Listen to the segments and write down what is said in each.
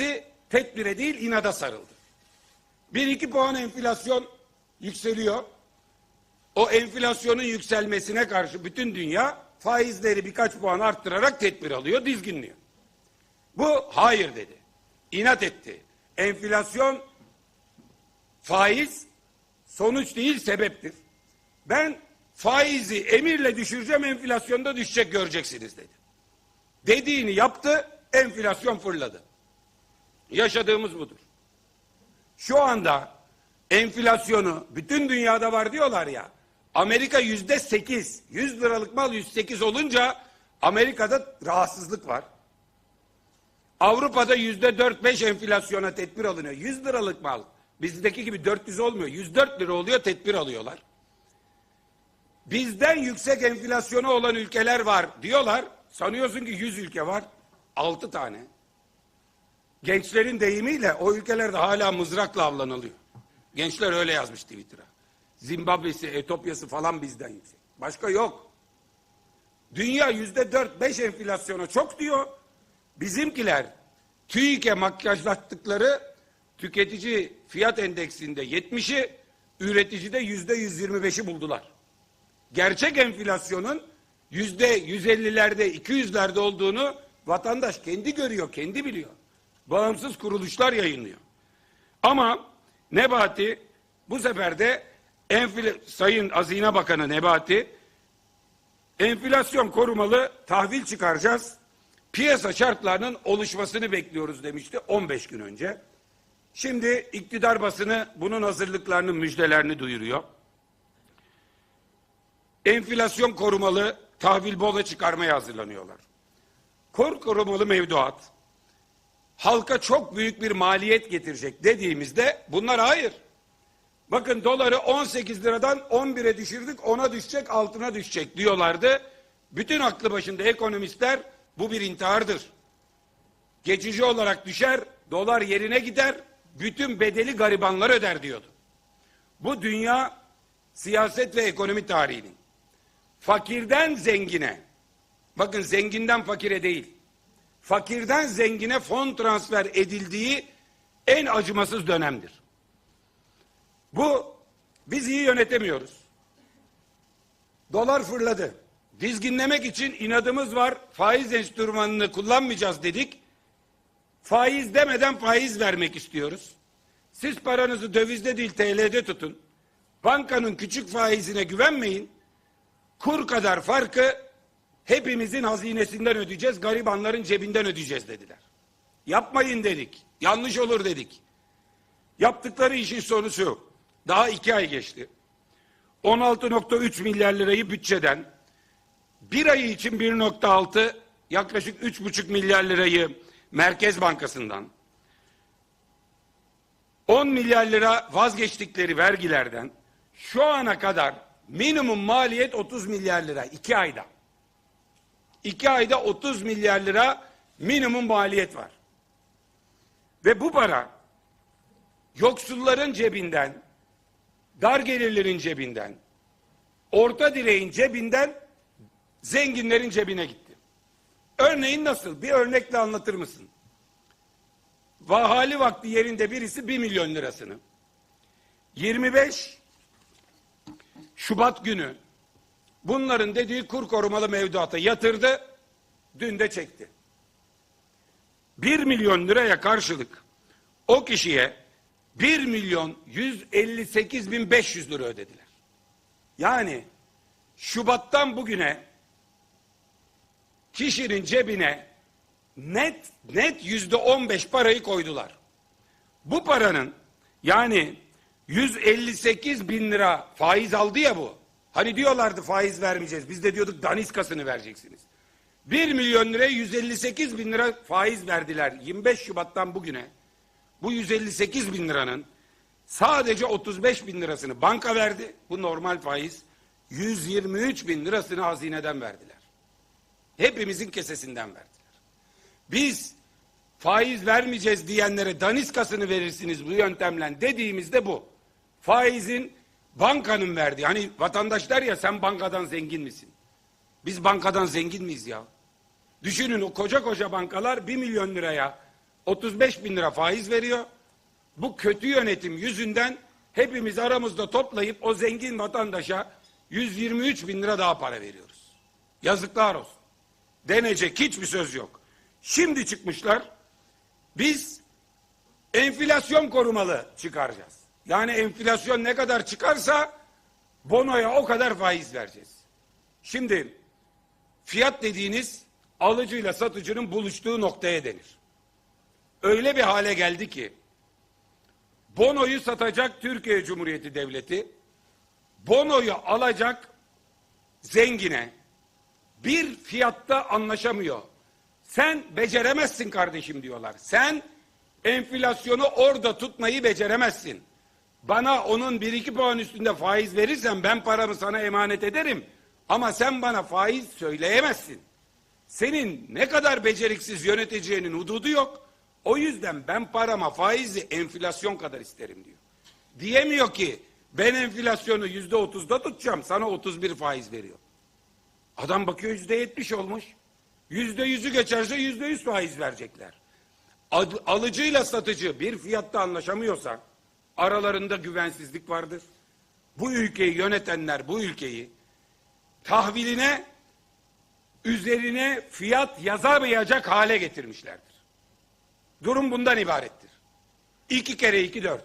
hepsi tedbire değil inada sarıldı. Bir iki puan enflasyon yükseliyor. O enflasyonun yükselmesine karşı bütün dünya faizleri birkaç puan arttırarak tedbir alıyor, dizginliyor. Bu hayır dedi. İnat etti. Enflasyon faiz sonuç değil sebeptir. Ben faizi emirle düşüreceğim enflasyonda düşecek göreceksiniz dedi. Dediğini yaptı enflasyon fırladı. Yaşadığımız budur. Şu anda enflasyonu bütün dünyada var diyorlar ya. Amerika yüzde sekiz, yüz liralık mal 108 olunca Amerika'da rahatsızlık var. Avrupa'da yüzde dört beş enflasyona tedbir alınıyor. 100 liralık mal. Bizdeki gibi 400 olmuyor. 104 lira oluyor tedbir alıyorlar. Bizden yüksek enflasyonu olan ülkeler var diyorlar. Sanıyorsun ki 100 ülke var. 6 tane. Gençlerin deyimiyle o ülkelerde hala mızrakla avlanılıyor. Gençler öyle yazmış Twitter'a. Zimbabwe'si, Etopya'sı falan bizden yüksek. Başka yok. Dünya yüzde dört beş enflasyona çok diyor. Bizimkiler TÜİK'e makyajlattıkları tüketici fiyat endeksinde 70'i üreticide yüzde 125'i buldular. Gerçek enflasyonun yüzde 150'lerde 200'lerde olduğunu vatandaş kendi görüyor, kendi biliyor. Bağımsız kuruluşlar yayınlıyor. Ama Nebati bu sefer de enfl Sayın Hazine Bakanı Nebati enflasyon korumalı tahvil çıkaracağız. Piyasa şartlarının oluşmasını bekliyoruz demişti 15 gün önce. Şimdi iktidar basını bunun hazırlıklarını, müjdelerini duyuruyor. Enflasyon korumalı tahvil bola çıkarmaya hazırlanıyorlar. Kor korumalı mevduat halka çok büyük bir maliyet getirecek dediğimizde bunlar hayır. Bakın doları 18 liradan 11'e düşürdük, 10'a düşecek, altına düşecek diyorlardı. Bütün aklı başında ekonomistler bu bir intihardır. Geçici olarak düşer, dolar yerine gider, bütün bedeli garibanlar öder diyordu. Bu dünya siyaset ve ekonomi tarihinin fakirden zengine, bakın zenginden fakire değil, fakirden zengine fon transfer edildiği en acımasız dönemdir. Bu biz iyi yönetemiyoruz. Dolar fırladı. Dizginlemek için inadımız var. Faiz enstrümanını kullanmayacağız dedik. Faiz demeden faiz vermek istiyoruz. Siz paranızı dövizde değil TL'de tutun. Bankanın küçük faizine güvenmeyin. Kur kadar farkı hepimizin hazinesinden ödeyeceğiz, garibanların cebinden ödeyeceğiz dediler. Yapmayın dedik. Yanlış olur dedik. Yaptıkları işin sonusu daha iki ay geçti. 16.3 milyar lirayı bütçeden bir ay için 1.6 yaklaşık 3.5 milyar lirayı Merkez Bankası'ndan 10 milyar lira vazgeçtikleri vergilerden şu ana kadar minimum maliyet 30 milyar lira iki ayda. İki ayda 30 milyar lira minimum maliyet var. Ve bu para yoksulların cebinden, dar gelirlerin cebinden, orta direğin cebinden zenginlerin cebine gitti. Örneğin nasıl? Bir örnekle anlatır mısın? Vahali vakti yerinde birisi bir milyon lirasını 25 Şubat günü bunların dediği kur korumalı mevduata yatırdı, dün de çekti. 1 milyon liraya karşılık o kişiye 1 milyon 158 bin 500 lira ödediler. Yani Şubat'tan bugüne kişinin cebine net net yüzde 15 parayı koydular. Bu paranın yani 158 bin lira faiz aldı ya bu. Hani diyorlardı faiz vermeyeceğiz. Biz de diyorduk daniskasını vereceksiniz. 1 milyon liraya 158 bin lira faiz verdiler 25 Şubat'tan bugüne. Bu 158 bin liranın sadece 35 bin lirasını banka verdi. Bu normal faiz. 123 bin lirasını hazineden verdiler. Hepimizin kesesinden verdiler. Biz faiz vermeyeceğiz diyenlere daniskasını verirsiniz bu yöntemle dediğimizde bu. Faizin bankanın verdiği. Hani vatandaş der ya sen bankadan zengin misin? Biz bankadan zengin miyiz ya? Düşünün o koca koca bankalar bir milyon liraya 35 bin lira faiz veriyor. Bu kötü yönetim yüzünden hepimiz aramızda toplayıp o zengin vatandaşa 123 bin lira daha para veriyoruz. Yazıklar olsun. Denecek hiçbir söz yok. Şimdi çıkmışlar biz enflasyon korumalı çıkaracağız. Yani enflasyon ne kadar çıkarsa bonoya o kadar faiz vereceğiz. Şimdi fiyat dediğiniz alıcıyla satıcının buluştuğu noktaya denir. Öyle bir hale geldi ki bonoyu satacak Türkiye Cumhuriyeti Devleti bonoyu alacak zengine bir fiyatta anlaşamıyor. Sen beceremezsin kardeşim diyorlar. Sen enflasyonu orada tutmayı beceremezsin. Bana onun bir iki puan üstünde faiz verirsen ben paramı sana emanet ederim. Ama sen bana faiz söyleyemezsin. Senin ne kadar beceriksiz yöneteceğinin hududu yok. O yüzden ben parama faizi enflasyon kadar isterim diyor. Diyemiyor ki ben enflasyonu yüzde otuzda tutacağım sana otuz bir faiz veriyor. Adam bakıyor yüzde yetmiş olmuş. Yüzde yüzü geçerse yüzde yüz faiz verecekler. Al- Alıcıyla satıcı bir fiyatta anlaşamıyorsa aralarında güvensizlik vardır. Bu ülkeyi yönetenler bu ülkeyi tahviline üzerine fiyat yazamayacak hale getirmişlerdir. Durum bundan ibarettir. İki kere iki dört.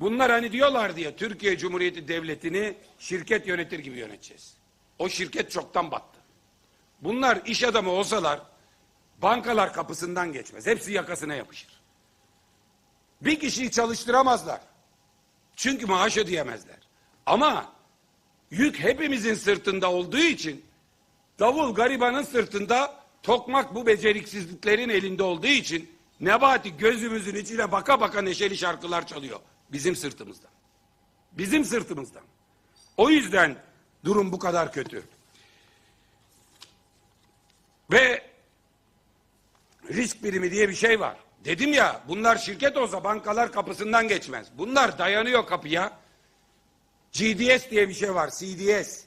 Bunlar hani diyorlar diye Türkiye Cumhuriyeti Devleti'ni şirket yönetir gibi yöneteceğiz. O şirket çoktan battı. Bunlar iş adamı olsalar bankalar kapısından geçmez. Hepsi yakasına yapışır. Bir kişiyi çalıştıramazlar. Çünkü maaş ödeyemezler. Ama yük hepimizin sırtında olduğu için davul garibanın sırtında tokmak bu beceriksizliklerin elinde olduğu için Nebati gözümüzün içine baka baka neşeli şarkılar çalıyor. Bizim sırtımızdan. Bizim sırtımızdan. O yüzden durum bu kadar kötü. Ve risk birimi diye bir şey var. Dedim ya bunlar şirket olsa bankalar kapısından geçmez. Bunlar dayanıyor kapıya. GDS diye bir şey var. CDS.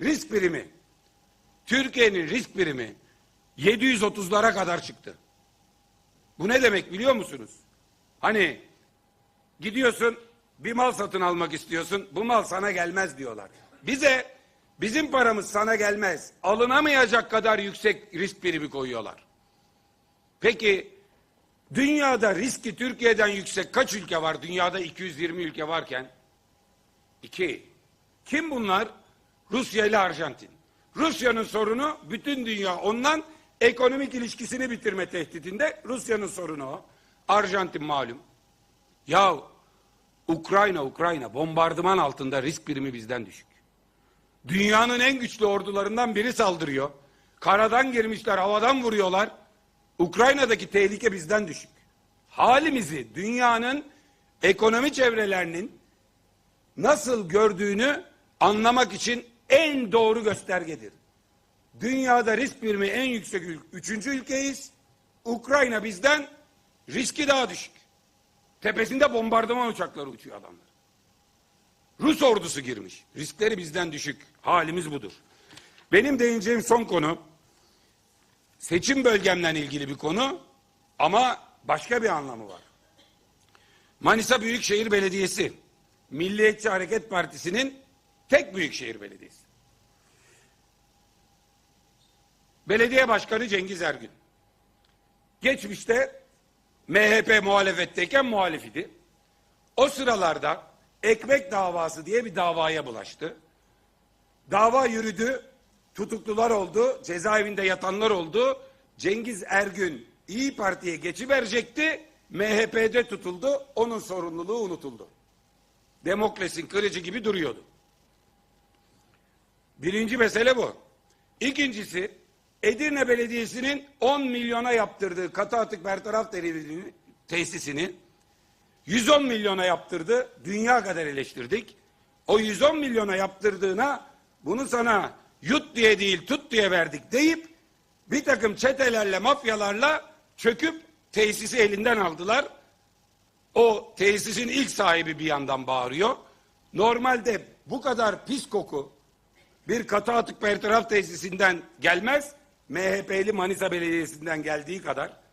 Risk birimi. Türkiye'nin risk birimi 730'lara kadar çıktı. Bu ne demek biliyor musunuz? Hani gidiyorsun bir mal satın almak istiyorsun. Bu mal sana gelmez diyorlar. Bize bizim paramız sana gelmez. Alınamayacak kadar yüksek risk birimi koyuyorlar. Peki dünyada riski Türkiye'den yüksek kaç ülke var? Dünyada 220 ülke varken iki. Kim bunlar? Rusya ile Arjantin. Rusya'nın sorunu bütün dünya ondan ekonomik ilişkisini bitirme tehditinde. Rusya'nın sorunu o. Arjantin malum. Ya Ukrayna Ukrayna bombardıman altında risk birimi bizden düşük. Dünyanın en güçlü ordularından biri saldırıyor. Karadan girmişler, havadan vuruyorlar. Ukrayna'daki tehlike bizden düşük. Halimizi dünyanın ekonomi çevrelerinin nasıl gördüğünü anlamak için en doğru göstergedir. Dünyada risk birimi en yüksek ül- üçüncü ülkeyiz. Ukrayna bizden riski daha düşük. Tepesinde bombardıman uçakları uçuyor adamlar. Rus ordusu girmiş. Riskleri bizden düşük. Halimiz budur. Benim değineceğim son konu seçim bölgemle ilgili bir konu ama başka bir anlamı var. Manisa Büyükşehir Belediyesi Milliyetçi Hareket Partisi'nin tek büyükşehir belediyesi. Belediye Başkanı Cengiz Ergün. Geçmişte MHP muhalefetteyken muhalif idi. O sıralarda ekmek davası diye bir davaya bulaştı. Dava yürüdü, tutuklular oldu, cezaevinde yatanlar oldu. Cengiz Ergün İyi Parti'ye geçiverecekti, MHP'de tutuldu, onun sorumluluğu unutuldu. Demokrasinin kırıcı gibi duruyordu. Birinci mesele bu. İkincisi Edirne Belediyesi'nin 10 milyona yaptırdığı katı atık bertaraf tesisini 110 milyona yaptırdı. Dünya kadar eleştirdik. O 110 milyona yaptırdığına bunu sana yut diye değil tut diye verdik deyip bir takım çetelerle mafyalarla çöküp tesisi elinden aldılar. O tesisin ilk sahibi bir yandan bağırıyor. Normalde bu kadar pis koku bir katı atık bertaraf tesisinden gelmez. MHP'li Manisa Belediyesi'nden geldiği kadar